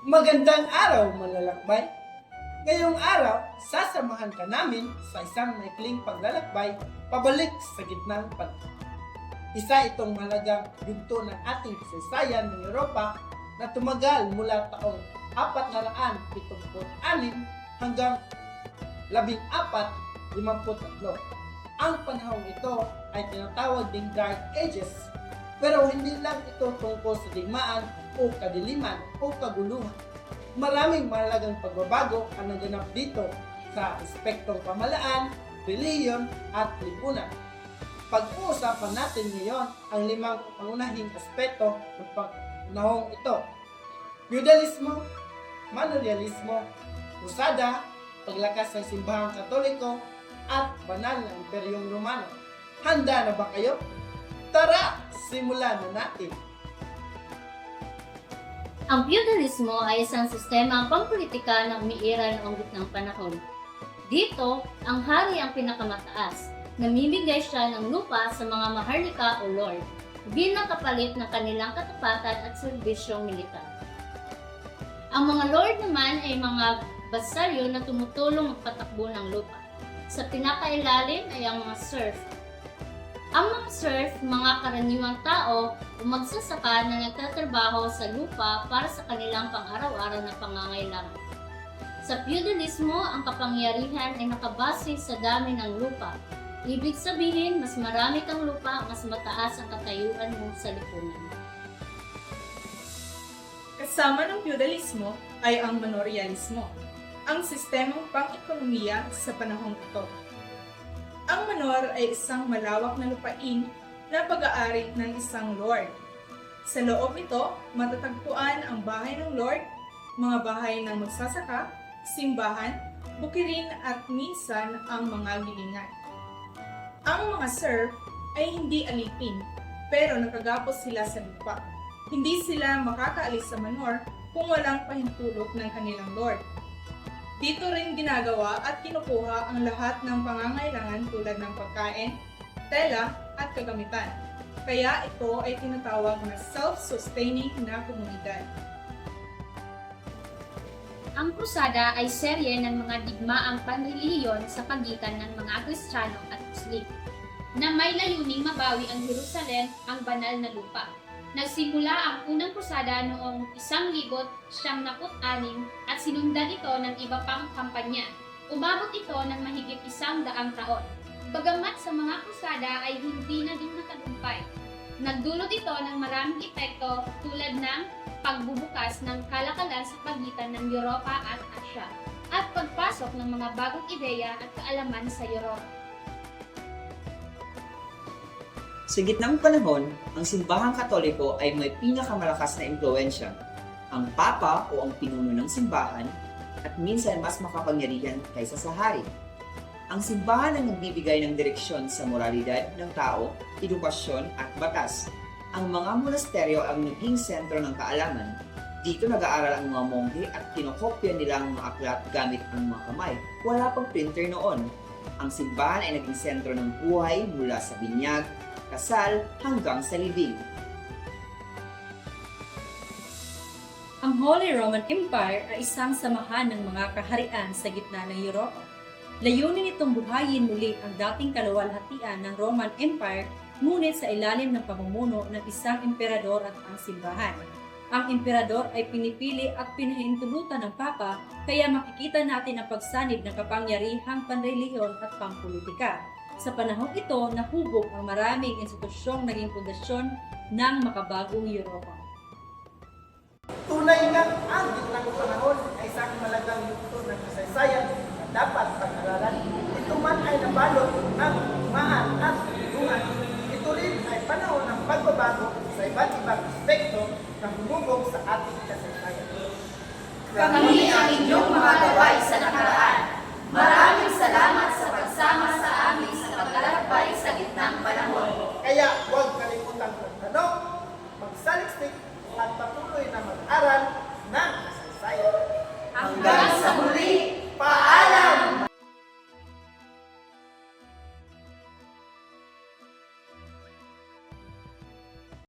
Magandang araw, malalakbay! Ngayong araw, sasamahan ka namin sa isang maikling paglalakbay pabalik sa gitnang panahon. Isa itong mahalagang yugto ng ating kasaysayan ng Europa na tumagal mula taong 476 hanggang 1453. Ang panahong ito ay tinatawag ding Dark Ages pero hindi lang ito tungkol sa digmaan o kadiliman o kaguluhan. Maraming mahalagang pagbabago ang naganap dito sa aspektong pamalaan, reliyon at lipunan. Pag-uusapan natin ngayon ang limang pangunahing aspeto ng panahong ito. Feudalismo, manorialismo, krusada, paglakas ng simbahang katoliko, at banal na imperyong Romano. Handa na ba kayo? Tara, simulan na natin! Ang feudalismo ay isang sistema pampolitika na umiiral noong gitnang panahon. Dito, ang hari ang pinakamataas. Namimigay siya ng lupa sa mga maharlika o lord bilang kapalit ng kanilang katapatan at serbisyong militar. Ang mga lord naman ay mga basalyo na tumutulong magpatakbo ng lupa. Sa pinakailalim ay ang mga serf. Ang mga serf, mga karaniwang tao o magsasaka na nagtatrabaho sa lupa para sa kanilang pang-araw-araw na pangangailangan. Sa feudalismo, ang kapangyarihan ay nakabase sa dami ng lupa. Ibig sabihin, mas marami kang lupa, mas mataas ang katayuan mo sa lipunan. Kasama ng feudalismo ay ang manorialismo, ang sistemang pang-ekonomiya sa panahong ito. Ang manor ay isang malawak na lupain na pag-aari ng isang lord. Sa loob nito, matatagpuan ang bahay ng lord, mga bahay ng magsasaka, simbahan, bukirin at minsan ang mga gilingan. Ang mga serf ay hindi alipin, pero nakagapos sila sa lupa. Hindi sila makakaalis sa manor kung walang pahintulot ng kanilang lord. Dito rin ginagawa at kinukuha ang lahat ng pangangailangan tulad ng pagkain, tela at kagamitan. Kaya ito ay tinatawag na self-sustaining na komunidad. Ang krusada ay serye ng mga digmaang panrelihiyon sa pagitan ng mga Kristiyano at Muslim na may layuning mabawi ang Jerusalem, ang banal na lupa. Nagsimula ang unang krusada noong 1976 at sinundan ito ng iba pang kampanya. Umabot ito ng mahigit isang daang taon. Bagamat sa mga krusada ay hindi naging matagumpay. Nagdulot ito ng maraming epekto tulad ng pagbubukas ng kalakalan sa pagitan ng Europa at Asya at pagpasok ng mga bagong ideya at kaalaman sa Europa. Sa gitnang panahon, ang simbahang katoliko ay may pinakamalakas na impluensya. Ang papa o ang pinuno ng simbahan at minsan mas makapangyarihan kaysa sa hari. Ang simbahan ang nagbibigay ng direksyon sa moralidad ng tao, edukasyon at batas. Ang mga monasteryo ang naging sentro ng kaalaman. Dito nag-aaral ang mga monghe at kinokopya nila ang mga aklat gamit ang mga kamay. Wala pang printer noon. Ang simbahan ay naging sentro ng buhay mula sa binyag, kasal hanggang sa libing. Ang Holy Roman Empire ay isang samahan ng mga kaharian sa gitna ng Europa. Layunin itong buhayin muli ang dating kaluwalhatian ng Roman Empire ngunit sa ilalim ng pamumuno ng isang emperador at ang simbahan. Ang emperador ay pinipili at pinahintulutan ng Papa kaya makikita natin ang pagsanib ng kapangyarihang panrelihiyon at pampolitika. Sa panahong ito, nahubog ang maraming institusyong naging pundasyon ng makabagong Europa. Tunay nga ang gitnang panahon ay isang malagang yugto ng kasaysayan na dapat pag-aralan. Ito man ay nabalot ng maan at tulungan. Ito rin ay panahon ng pagbabago sa iba't ibang aspekto na humubog sa ating kasaysayan. Kami ang inyong mga gaway sa nakaraan